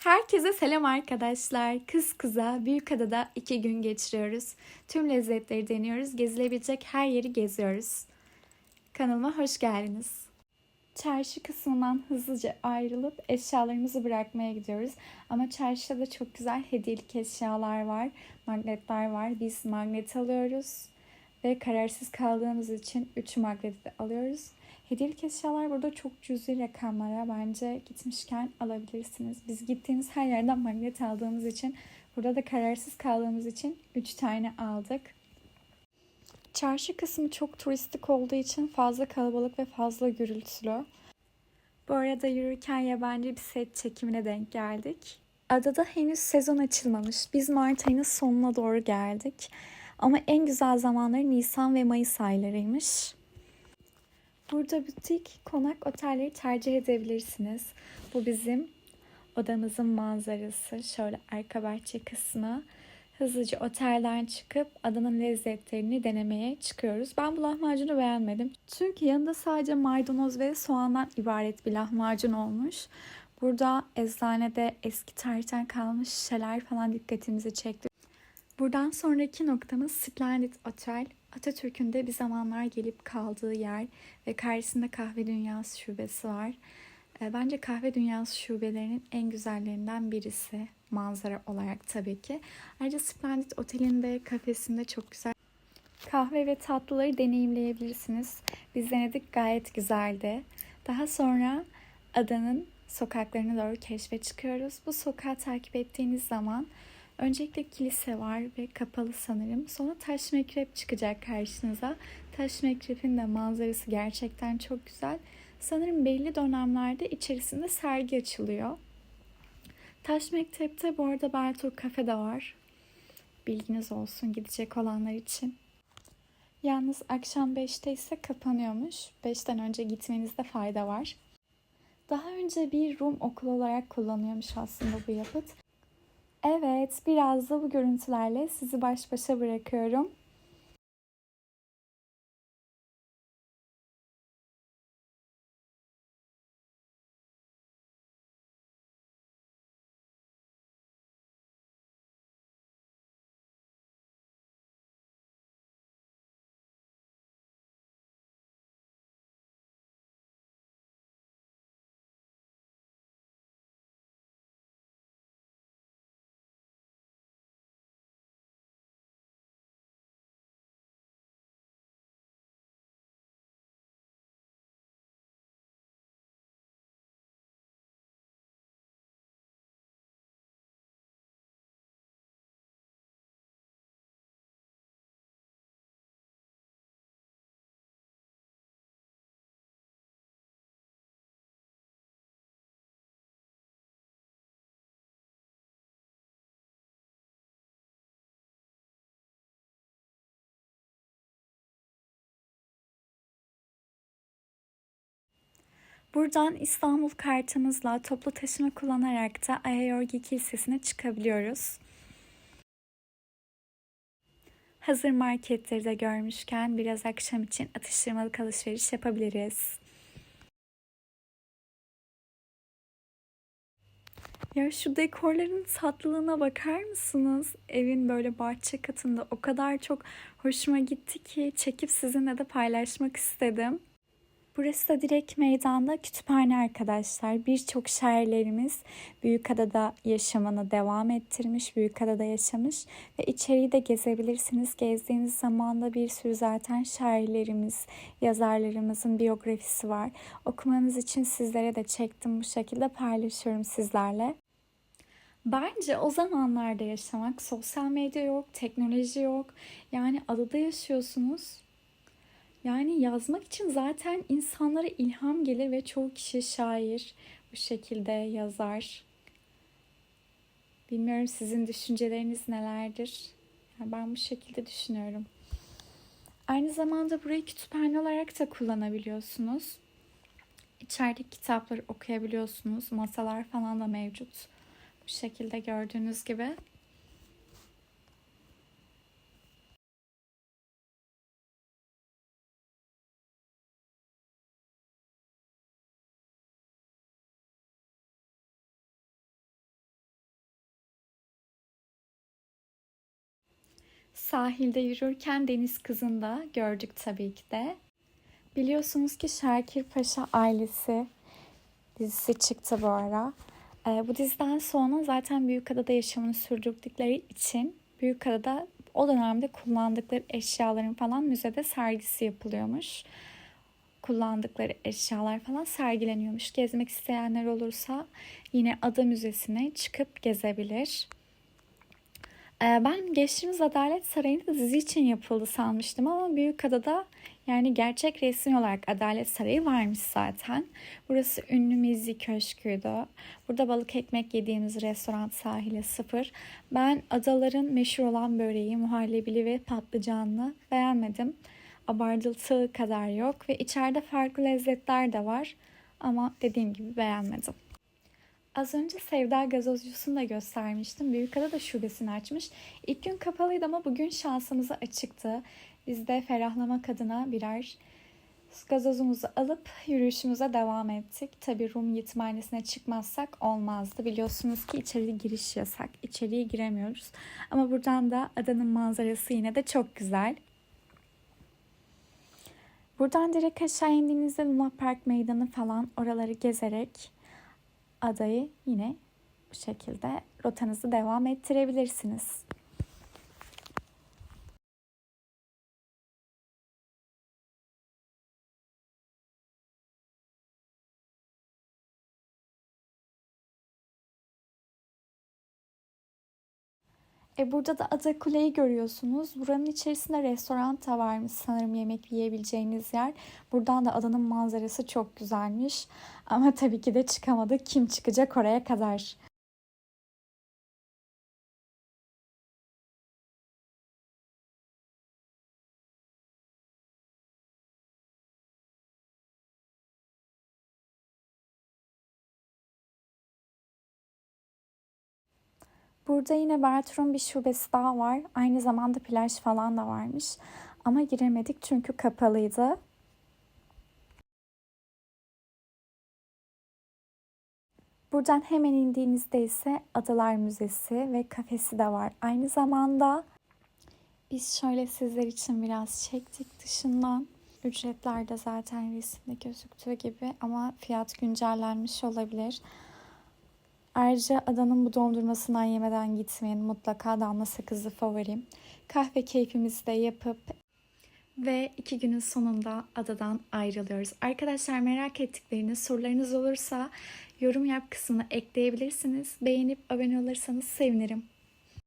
Herkese selam arkadaşlar. Kız kıza Büyükada'da iki gün geçiriyoruz. Tüm lezzetleri deniyoruz. Gezilebilecek her yeri geziyoruz. Kanalıma hoş geldiniz. Çarşı kısmından hızlıca ayrılıp eşyalarımızı bırakmaya gidiyoruz. Ama çarşıda da çok güzel hediyelik eşyalar var. Magnetler var. Biz magnet alıyoruz. Ve kararsız kaldığımız için 3 magneti de alıyoruz. Hediyelik eşyalar burada çok cüzi rakamlara bence gitmişken alabilirsiniz. Biz gittiğimiz her yerden magnet aldığımız için burada da kararsız kaldığımız için 3 tane aldık. Çarşı kısmı çok turistik olduğu için fazla kalabalık ve fazla gürültülü. Bu arada yürürken yabancı bir set çekimine denk geldik. Adada henüz sezon açılmamış. Biz Mart ayının sonuna doğru geldik. Ama en güzel zamanları Nisan ve Mayıs aylarıymış. Burada butik, konak otelleri tercih edebilirsiniz. Bu bizim odamızın manzarası. Şöyle arka bahçe kısmı. Hızlıca otelden çıkıp adanın lezzetlerini denemeye çıkıyoruz. Ben bu lahmacunu beğenmedim. Çünkü yanında sadece maydanoz ve soğandan ibaret bir lahmacun olmuş. Burada eczanede eski tarihten kalmış şişeler falan dikkatimizi çekti. Buradan sonraki noktamız Splendid Otel. Atatürk'ün de bir zamanlar gelip kaldığı yer ve karşısında Kahve Dünyası şubesi var. Bence Kahve Dünyası şubelerinin en güzellerinden birisi manzara olarak tabii ki. Ayrıca Splendid Otel'in de kafesinde çok güzel kahve ve tatlıları deneyimleyebilirsiniz. Biz denedik gayet güzeldi. Daha sonra adanın sokaklarına doğru keşfe çıkıyoruz. Bu sokağı takip ettiğiniz zaman Öncelikle kilise var ve kapalı sanırım. Sonra taş mekrep çıkacak karşınıza. Taş mekrepin de manzarası gerçekten çok güzel. Sanırım belli dönemlerde içerisinde sergi açılıyor. Taş mekrepte bu arada Bertur Kafe de var. Bilginiz olsun gidecek olanlar için. Yalnız akşam 5'te ise kapanıyormuş. 5'ten önce gitmenizde fayda var. Daha önce bir Rum okul olarak kullanıyormuş aslında bu yapıt. Evet, biraz da bu görüntülerle sizi baş başa bırakıyorum. Buradan İstanbul kartımızla toplu taşıma kullanarak da Ayayorgi Kilisesi'ne çıkabiliyoruz. Hazır marketleri de görmüşken biraz akşam için atıştırmalık alışveriş yapabiliriz. Ya şu dekorların tatlılığına bakar mısınız? Evin böyle bahçe katında o kadar çok hoşuma gitti ki çekip sizinle de paylaşmak istedim. Burası da direkt meydanda kütüphane arkadaşlar. Birçok şairlerimiz Büyükada'da yaşamını devam ettirmiş, Büyükada'da yaşamış ve içeriği de gezebilirsiniz. Gezdiğiniz zaman da bir sürü zaten şairlerimiz, yazarlarımızın biyografisi var. Okumanız için sizlere de çektim bu şekilde paylaşıyorum sizlerle. Bence o zamanlarda yaşamak, sosyal medya yok, teknoloji yok. Yani adada yaşıyorsunuz yani yazmak için zaten insanlara ilham gelir ve çoğu kişi şair bu şekilde yazar. Bilmiyorum sizin düşünceleriniz nelerdir? Yani ben bu şekilde düşünüyorum. Aynı zamanda burayı kütüphane olarak da kullanabiliyorsunuz. İçeride kitapları okuyabiliyorsunuz. Masalar falan da mevcut. Bu şekilde gördüğünüz gibi. Sahilde yürürken deniz kızını da gördük tabii ki de. Biliyorsunuz ki Şakir Paşa ailesi dizisi çıktı bu ara. Ee, bu diziden sonra zaten Büyükada'da yaşamını sürdürdükleri için Büyükada'da o dönemde kullandıkları eşyaların falan müzede sergisi yapılıyormuş. Kullandıkları eşyalar falan sergileniyormuş. Gezmek isteyenler olursa yine Ada Müzesi'ne çıkıp gezebilir. Ee, ben geçtiğimiz Adalet Sarayı'nda dizi için yapıldı sanmıştım ama Büyükada'da yani gerçek resmi olarak Adalet Sarayı varmış zaten. Burası ünlü Mizzi Köşkü'ydü. Burada balık ekmek yediğimiz restoran sahile sıfır. Ben adaların meşhur olan böreği, muhallebili ve patlıcanlı beğenmedim. Abartıltığı kadar yok ve içeride farklı lezzetler de var ama dediğim gibi beğenmedim. Az önce Sevda Gazozcusunu da göstermiştim. Büyükada da şubesini açmış. İlk gün kapalıydı ama bugün şansımıza açıktı. Biz de ferahlamak adına birer gazozumuzu alıp yürüyüşümüze devam ettik. Tabi Rum yetimhanesine çıkmazsak olmazdı. Biliyorsunuz ki içeri giriş yasak. İçeriye giremiyoruz. Ama buradan da adanın manzarası yine de çok güzel. Buradan direkt aşağı indiğinizde Luna Park meydanı falan oraları gezerek adayı yine bu şekilde rotanızı devam ettirebilirsiniz. E burada da Ada Kule'yi görüyorsunuz. Buranın içerisinde restoran da varmış sanırım yemek yiyebileceğiniz yer. Buradan da adanın manzarası çok güzelmiş. Ama tabii ki de çıkamadık. Kim çıkacak oraya kadar? Burada yine Bertram bir şubesi daha var. Aynı zamanda plaj falan da varmış. Ama giremedik çünkü kapalıydı. Buradan hemen indiğinizde ise Adalar Müzesi ve kafesi de var. Aynı zamanda biz şöyle sizler için biraz çektik dışından. Ücretler de zaten resimde gözüktüğü gibi ama fiyat güncellenmiş olabilir. Ayrıca adanın bu dondurmasından yemeden gitmeyin. Mutlaka damla sakızı favorim. Kahve keyfimizi de yapıp ve iki günün sonunda adadan ayrılıyoruz. Arkadaşlar merak ettikleriniz, sorularınız olursa yorum yap kısmına ekleyebilirsiniz. Beğenip abone olursanız sevinirim.